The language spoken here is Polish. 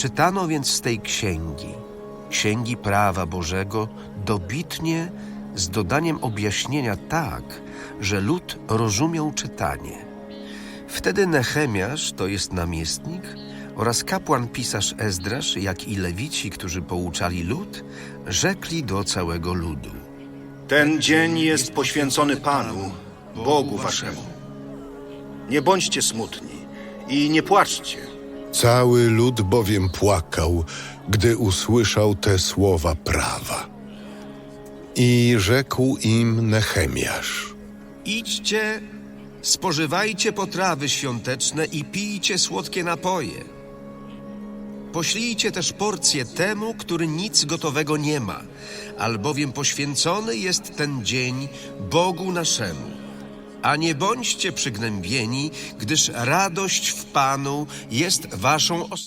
Czytano więc z tej księgi, księgi prawa Bożego, dobitnie z dodaniem objaśnienia tak, że lud rozumiał czytanie. Wtedy Nehemiasz, to jest namiestnik, oraz kapłan pisarz Ezdrasz, jak i lewici, którzy pouczali lud, rzekli do całego ludu. Ten dzień jest poświęcony Panu, Bogu waszemu. Nie bądźcie smutni i nie płaczcie. Cały lud bowiem płakał, gdy usłyszał te słowa prawa. I rzekł im Nehemiasz. Idźcie, spożywajcie potrawy świąteczne i pijcie słodkie napoje. Poślijcie też porcję temu, który nic gotowego nie ma, albowiem poświęcony jest ten dzień Bogu naszemu. A nie bądźcie przygnębieni, gdyż radość w Panu jest waszą ostoją.